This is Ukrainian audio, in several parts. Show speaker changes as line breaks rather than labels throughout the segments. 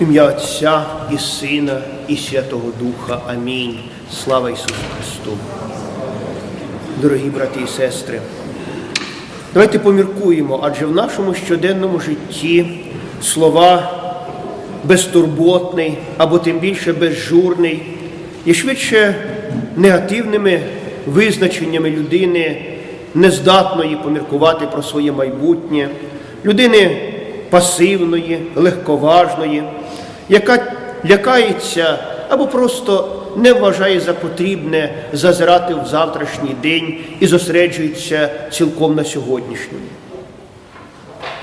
ім'я Отця і Сина, і Святого Духа. Амінь. Слава Ісусу Христу. Дорогі брати і сестри, давайте поміркуємо, адже в нашому щоденному житті слова безтурботний або тим більше безжурний є швидше негативними визначеннями людини, нездатної поміркувати про своє майбутнє, людини пасивної, легковажної, яка лякається або просто не вважає за потрібне зазирати в завтрашній день і зосереджується цілком на сьогоднішньому.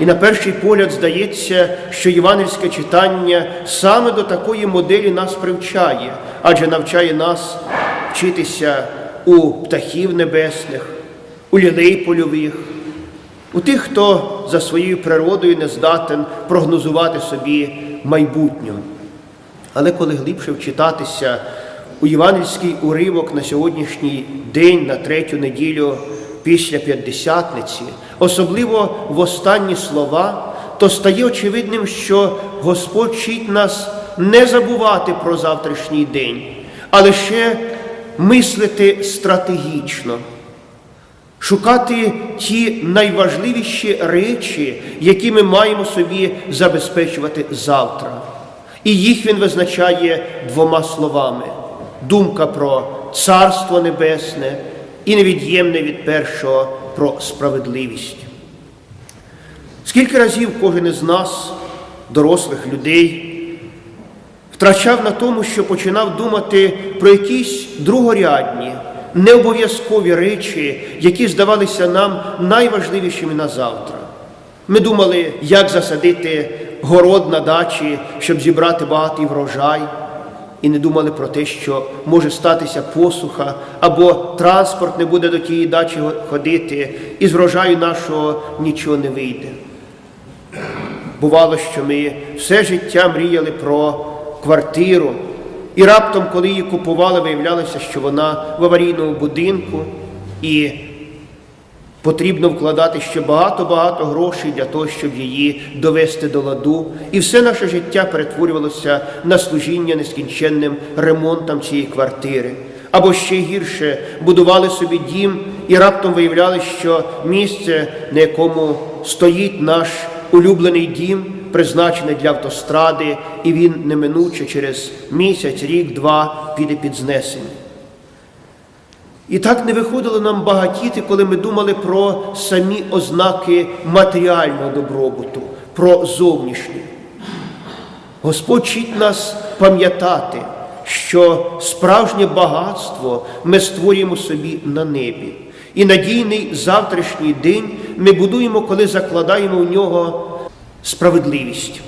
І на перший погляд здається, що євангельське читання саме до такої моделі нас привчає, адже навчає нас вчитися у птахів небесних, у лілей польових, у тих, хто за своєю природою не здатен прогнозувати собі майбутнього. Але коли глибше вчитатися у євангельський уривок на сьогоднішній день, на третю неділю після п'ятдесятниці, особливо в останні слова, то стає очевидним, що Господь вчить нас не забувати про завтрашній день, а лише мислити стратегічно, шукати ті найважливіші речі, які ми маємо собі забезпечувати завтра. І їх він визначає двома словами: думка про Царство Небесне і невід'ємне від першого про справедливість. Скільки разів кожен із нас, дорослих людей, втрачав на тому, що починав думати про якісь другорядні, необов'язкові речі, які здавалися нам найважливішими на завтра. Ми думали, як засадити город на дачі, щоб зібрати багатий врожай, і не думали про те, що може статися посуха, або транспорт не буде до тієї дачі ходити, і з врожаю нашого нічого не вийде. Бувало, що ми все життя мріяли про квартиру, і раптом, коли її купували, виявлялося, що вона в аварійному будинку, і потрібно вкладати ще багато-багато грошей для того, щоб її довести до ладу. І все наше життя перетворювалося на служіння нескінченним ремонтам цієї квартири. Або ще гірше будували собі дім і раптом виявляли, що місце, на якому стоїть наш улюблений дім, призначений для автостради, і він неминуче через місяць, рік, два піде під знесення. І так не виходило нам багатіти, коли ми думали про самі ознаки матеріального добробуту, про зовнішнє. Господь вчить нас пам'ятати, що справжнє багатство ми створюємо собі на небі. І надійний завтрашній день ми будуємо, коли закладаємо в нього справедливість,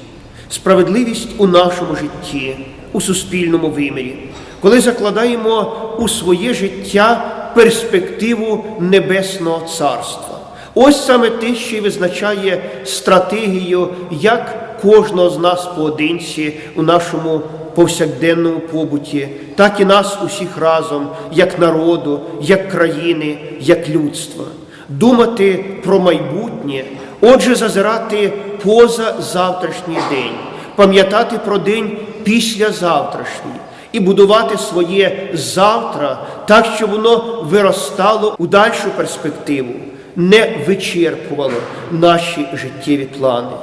справедливість у нашому житті, у суспільному вимірі, коли закладаємо у своє життя перспективу Небесного Царства. Ось саме те, що й визначає стратегію як кожного з нас поодинці у нашому повсякденному побуті, так і нас усіх разом, як народу, як країни, як людства. Думати про майбутнє, отже, зазирати поза завтрашній день, пам'ятати про день післязавтрашній і будувати своє завтра так, щоб воно виростало у дальшу перспективу, не вичерпувало наші життєві плани.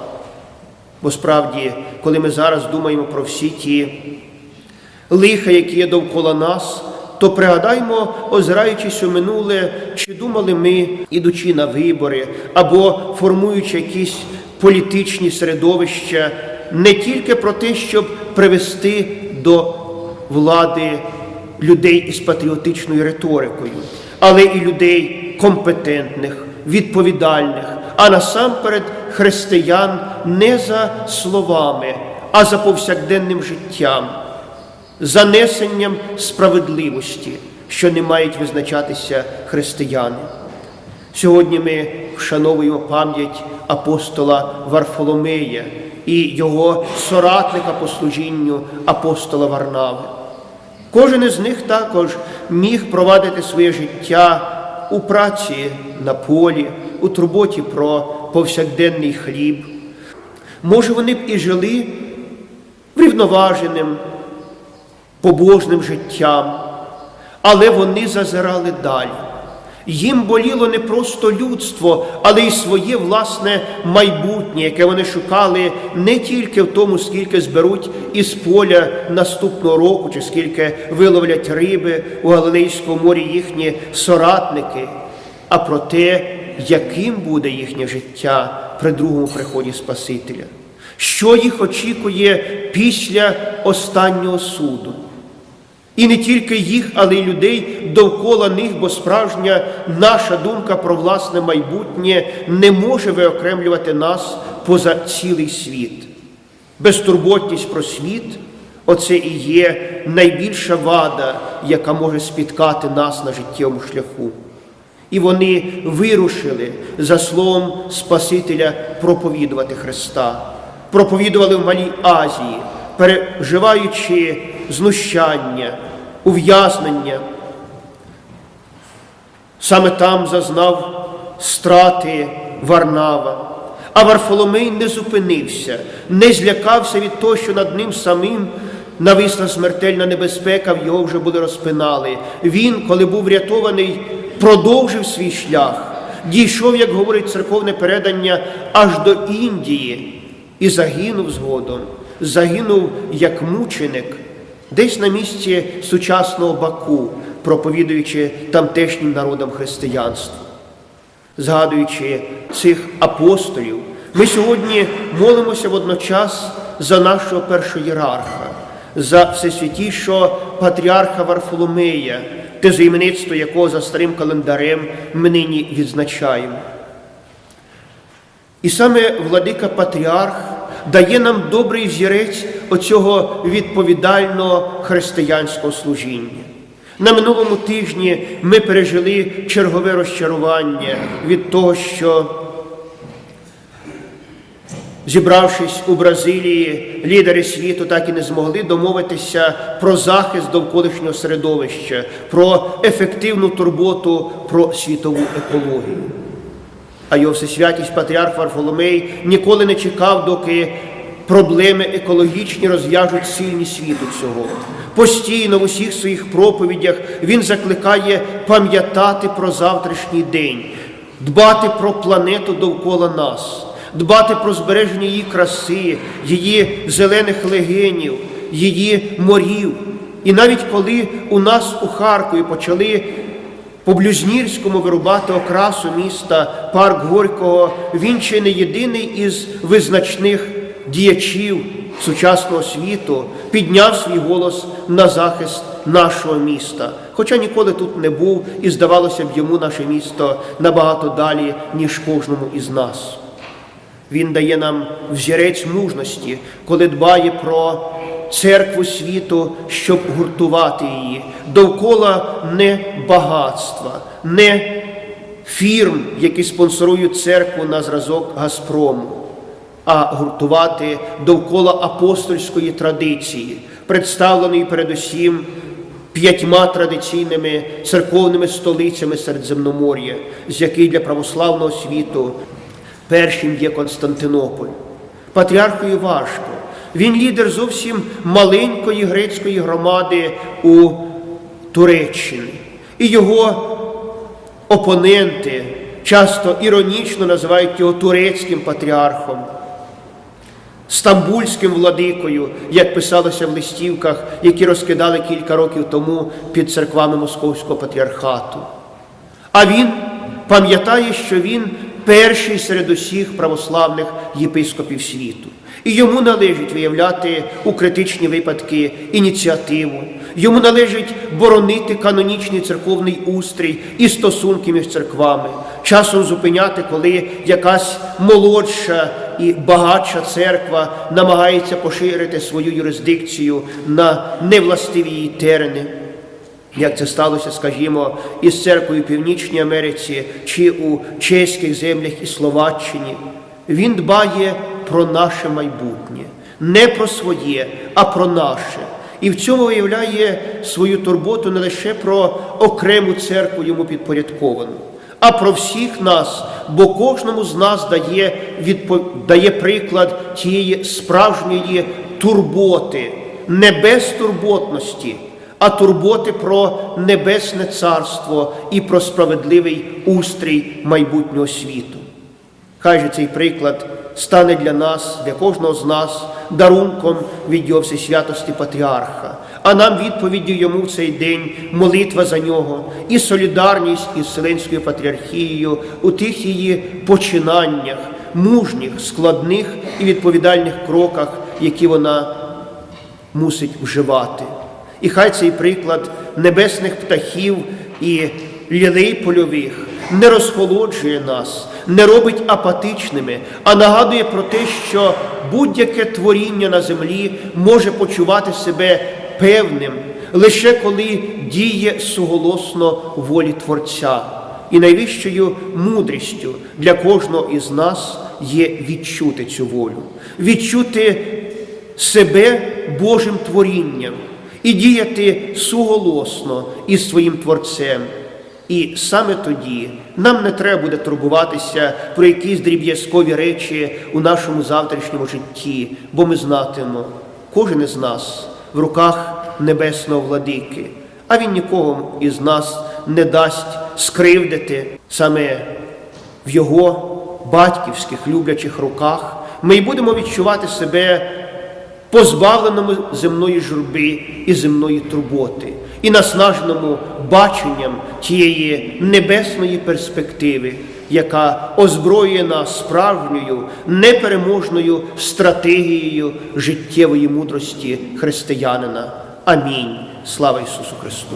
Бо справді, коли ми зараз думаємо про всі ті лиха, які є довкола нас, то пригадаймо, озираючись у минуле, чи думали ми, ідучи на вибори, або формуючи якісь політичні середовища, не тільки про те, щоб привести до влади людей із патріотичною риторикою, але і людей компетентних, відповідальних, а насамперед християн не за словами, а за повсякденним життям, за несенням справедливості, що не мають визначатися християни. Сьогодні ми вшановуємо пам'ять апостола Варфоломея і його соратника по служінню апостола Варнави. Кожен із них також міг провадити своє життя у праці на полі, у турботі про повсякденний хліб. Може, вони б і жили врівноваженим, побожним життям, але вони зазирали далі. Їм боліло не просто людство, але й своє власне майбутнє, яке вони шукали не тільки в тому, скільки зберуть із поля наступного року, чи скільки виловлять риби у Галилейському морі їхні соратники, а про те, яким буде їхнє життя при другому приході Спасителя, що їх очікує після останнього суду. І не тільки їх, але й людей довкола них, бо справжня наша думка про власне майбутнє не може виокремлювати нас поза цілий світ. Безтурботність про світ оце і є найбільша вада, яка може спіткати нас на життєвому шляху. І вони вирушили за словом Спасителя проповідувати Христа, проповідували в Малій Азії, переживаючи знущання, ув'язнення. Саме там зазнав страти Варнава. А Варфоломей не зупинився, не злякався від того, що над ним самим нависла смертельна небезпека, в його вже були розпинали. Він, коли був врятований, продовжив свій шлях, дійшов, як говорить церковне передання, аж до Індії і загинув згодом. Загинув як мученик, десь на місці сучасного Баку, проповідуючи тамтешнім народам християнства. Згадуючи цих апостолів, ми сьогодні молимося водночас за нашого першоєрарха, за всесвятішого патріарха Варфоломея, те займенництво якого за старим календарем ми нині відзначаємо. І саме владика Патріарх дає нам добрий взірець оцього відповідального християнського служіння. На минулому тижні ми пережили чергове розчарування від того, що, зібравшись у Бразилії, лідери світу так і не змогли домовитися про захист довколишнього середовища, про ефективну турботу про світову екологію. А його всесвятість патріарх Варфоломей ніколи не чекав, доки проблеми екологічні розв'яжуть сильні світу цього. Постійно в усіх своїх проповідях він закликає пам'ятати про завтрашній день, дбати про планету довкола нас, дбати про збереження її краси, її зелених легенів, її морів. І навіть коли у нас у Харкові почали по Блюзнірському вирубати окрасу міста парк Горького, він ще не єдиний із визначних діячів сучасного світу підняв свій голос на захист нашого міста. Хоча ніколи тут не був, і здавалося б йому наше місто набагато далі, ніж кожному із нас. Він дає нам взірець мужності, коли дбає про церкву світу, щоб гуртувати її довкола не багатства, не фірм, які спонсорують церкву на зразок Газпрому, а гуртувати довкола апостольської традиції, представленої передусім п'ятьма традиційними церковними столицями Середземномор'я, з яких для православного світу першим є Константинополь. Патріархові важко. Він лідер зовсім маленької грецької громади у Туреччині. І його опоненти часто іронічно називають його турецьким патріархом, стамбульським владикою, як писалося в листівках, які розкидали кілька років тому під церквами Московського патріархату. А він пам'ятає, що він перший серед усіх православних єпископів світу. І йому належить виявляти у критичні випадки ініціативу. Йому належить боронити канонічний церковний устрій і стосунки між церквами, часом зупиняти, коли якась молодша і багатша церква намагається поширити свою юрисдикцію на невластиві її терени як це сталося, скажімо, із церквою Північній Америці чи у чеських землях і Словаччині. Він дбає про наше майбутнє, не про своє, а про наше. І в цьому виявляє свою турботу не лише про окрему церкву йому підпорядковану, а про всіх нас, бо кожному з нас дає, відпо... дає приклад тієї справжньої турботи, не безтурботності, а турботи про небесне царство і про справедливий устрій майбутнього світу. Хай же цей приклад стане для нас, для кожного з нас, дарунком від його всесвятості Патріарха, а нам відповіддю йому в цей день молитва за нього і солідарність із Вселенською патріархією у тих її починаннях, мужніх, складних і відповідальних кроках, які вона мусить вживати. І хай цей приклад небесних птахів і лілей польових не розхолоджує нас, не робить апатичними, а нагадує про те, що будь-яке творіння на землі може почувати себе певним лише коли діє суголосно волі Творця. І найвищою мудрістю для кожного із нас є відчути цю волю, відчути себе Божим творінням і діяти суголосно із своїм Творцем. І саме тоді нам не треба буде турбуватися про якісь дріб'язкові речі у нашому завтрашньому житті, бо ми знатимемо, кожен із нас в руках небесного владики, а він нікого із нас не дасть скривдити саме в його батьківських люблячих руках. Ми й будемо відчувати себе позбавленому земної журби і земної турботи, і наснаженому баченням тієї небесної перспективи, яка озброює нас справжньою непереможною стратегією життєвої мудрості християнина. Амінь. Слава Ісусу Христу!